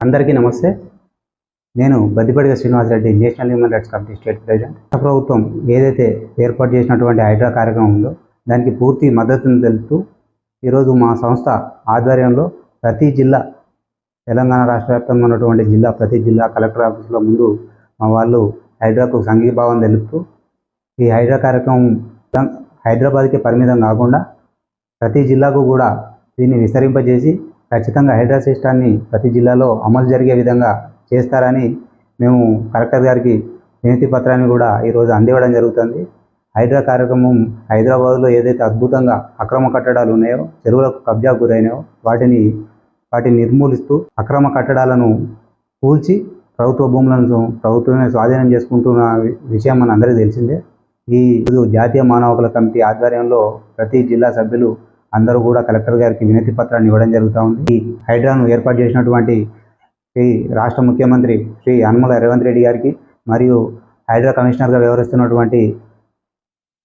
అందరికీ నమస్తే. నేను Baddipadiga Srinivasareddy national human rights committee state president. రాష్ట్ర ప్రభుత్వం ఏదైతే ఏర్పాటు చేసినటువంటి హైడ్రా కార్యక్రమం ఉందో దానికి పూర్తి మద్దతును తెలుపుతూ ఈరోజు మా సంస్థ ఆధ్వర్యంలో ప్రతి జిల్లా తెలంగాణ రాష్ట్ర వ్యాప్తంగా ఉన్నటువంటి జిల్లా ప్రతి జిల్లా కలెక్టర్ ఆఫీసులో ముందు మా వాళ్ళు హైడ్రాకు సంఘీభావం తెలుపుతూ ఈ హైడ్రా కార్యక్రమం హైదరాబాద్కి పరిమితం కాకుండా ప్రతి జిల్లాకు కూడా దీన్ని విస్తరింపజేసి ఖచ్చితంగా హైడ్రా సిస్టాన్ని ప్రతి జిల్లాలో అమలు జరిగే విధంగా చేస్తారని మేము కలెక్టర్ గారికి వినతి పత్రాన్ని కూడా ఈరోజు అందివ్వడం జరుగుతుంది. హైడ్రా కార్యక్రమం హైదరాబాద్లో ఏదైతే అద్భుతంగా అక్రమ కట్టడాలు ఉన్నాయో చెరువులకు కబ్జా గురైనాయో వాటిని వాటిని నిర్మూలిస్తూ అక్రమ కట్టడాలను కూల్చి ప్రభుత్వ భూములను ప్రభుత్వమే స్వాధీనం చేసుకుంటున్న వి- విషయం మన అందరికీ తెలిసిందే. ఈ జాతీయ మానవ హక్కుల కమిటీ ఆధ్వర్యంలో ప్రతి జిల్లా సభ్యులు అందరూ కూడా కలెక్టర్ గారికి వినతి పత్రాన్ని ఇవ్వడం జరుగుతూ ఉంది. ఈ హైడ్రాను ఏర్పాటు చేసినటువంటి శ్రీ రాష్ట్ర ముఖ్యమంత్రి శ్రీ యనమల రేవంత్ రెడ్డి గారికి మరియు హైడ్రా కమిషనర్గా వ్యవహరిస్తున్నటువంటి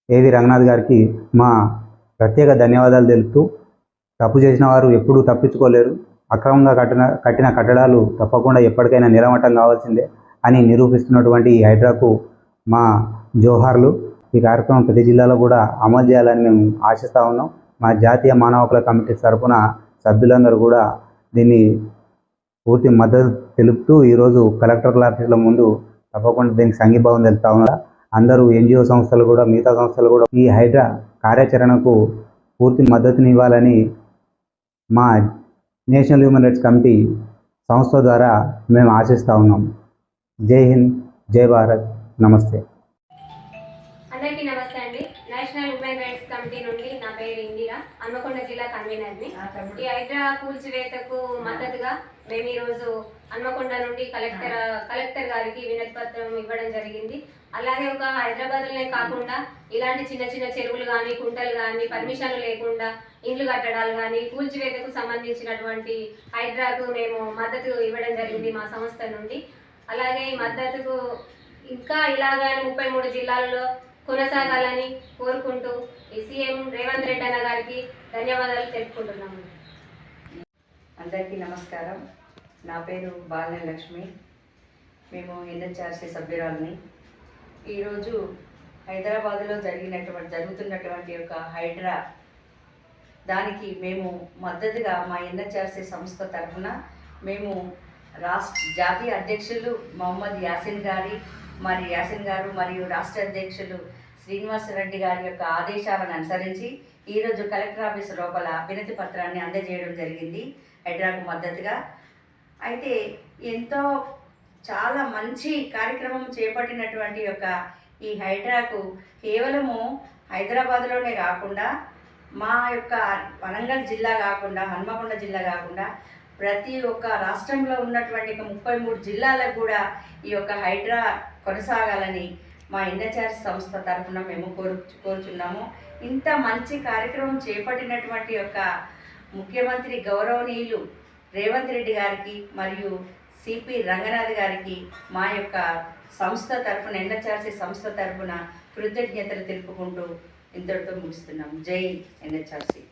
ఏవి రంగనాథ్ గారికి మా ప్రత్యేక ధన్యవాదాలు తెలుపుతూ తప్పు చేసిన వారు ఎప్పుడూ తప్పించుకోలేరు. అక్రమంగా కట్టిన కట్టిన కట్టడాలు తప్పకుండా ఎప్పటికైనా నిలమట్టం కావాల్సిందే అని నిరూపిస్తున్నటువంటి ఈ హైడ్రాకు మా జోహార్లు ఈ కార్యక్రమం ప్రతి జిల్లాలో కూడా అమలు చేయాలని మేము ఆశిస్తూ ఉన్నాం. మా జాతీయ మానవ హక్కుల కమిటీ తరఫున సభ్యులందరూ కూడా దీన్ని పూర్తి మద్దతు తెలుపుతూ ఈరోజు కలెక్టర్ల ఆఫీసుల ముందు తప్పకుండా దీనికి సంఘీభావం తెలుపుతా ఉన్నారు. అందరూ ఎన్జిఓ సంస్థలు కూడా మిగతా సంస్థలు కూడా ఈ హైడ్రా కార్యాచరణకు పూర్తి మద్దతుని ఇవ్వాలని మా నేషనల్ హ్యూమన్ రైట్స్ కమిటీ సంస్థ ద్వారా మేము ఆశిస్తూ ఉన్నాం. జై హింద్ జై భారత్. నమస్తే అందరికీ నమస్తే అండి నేషనల్ ఉమెన్ రైట్స్ కమిటీ నుండి నా పేరు ఇందిరా. హన్మకొండ జిల్లా కన్వీనర్ని. ఈ హైడ్రా కూల్చివేతకు మద్దతుగా మేము ఈరోజు హన్మకొండ నుండి కలెక్టర్ కలెక్టర్ గారికి వినతి పత్రం ఇవ్వడం జరిగింది. అలాగే ఒక హైదరాబాద్లోనే కాకుండా ఇలాంటి చిన్న చిన్న చెరువులు కానీ కుంటలు కానీ పర్మిషన్లు లేకుండా ఇండ్లు కట్టడాలు కానీ కూల్చివేతకు సంబంధించినటువంటి హైడ్రాకు మేము మద్దతు ఇవ్వడం జరిగింది మా సంస్థ నుండి. అలాగే ఈ మద్దతుకు ఇంకా ఇలాగానే ముప్పై మూడు జిల్లాల్లో కొనసాగాలని కోరుకుంటూ ఈ సీఎం రేవంత్ రెడ్డి అన్న గారికి ధన్యవాదాలు తెలుపుకుంటున్నాము. అందరికీ నమస్కారం. నా పేరు బాలన లక్ష్మి. మేము ఎన్హెచ్ఆర్సీ సభ్యురాలని. ఈరోజు హైదరాబాద్లో జరిగినటువంటి జరుగుతున్నటువంటి ఒక హైడ్రా దానికి మేము మద్దతుగా మా ఎన్హెచ్ఆర్సీ సంస్థ తరఫున మేము రాష్ట్ర జాతీయ అధ్యక్షులు మొహమ్మద్ యాసిన్ గారి మరి యాసిన్ గారు మరియు రాష్ట్ర అధ్యక్షులు శ్రీనివాసరెడ్డి గారి యొక్క ఆదేశాలను అనుసరించి ఈరోజు కలెక్టర్ ఆఫీస్ లోపల వినతి పత్రాన్ని అందజేయడం జరిగింది. హైడ్రాకు మద్దతుగా. అయితే ఎంతో చాలా మంచి కార్యక్రమం చేపట్టినటువంటి యొక్క ఈ హైడ్రాకు కేవలము హైదరాబాద్లోనే కాకుండా మా యొక్క వరంగల్ జిల్లా కాకుండా హన్మకొండ జిల్లా కాకుండా ప్రతి ఒక్క రాష్ట్రంలో ఉన్నటువంటి ముప్పై మూడు జిల్లాలకు కూడా ఈ యొక్క హైడ్రా కొనసాగాలని మా ఎన్హెచ్ఆర్ సంస్థ తరఫున మేము కోరు కోరుచున్నాము. ఇంత మంచి కార్యక్రమం చేపట్టినటువంటి యొక్క ముఖ్యమంత్రి గౌరవనీయులు రేవంత్ రెడ్డి గారికి మరియు సిపి రంగనాథ్ గారికి మా యొక్క సంస్థ తరఫున ఎన్హెచ్ఆర్సీ సంస్థ తరఫున కృతజ్ఞతలు తెలుపుకుంటూ ఇంతటితో ముగిస్తున్నాం జై ఎన్హెచ్ఆర్సీ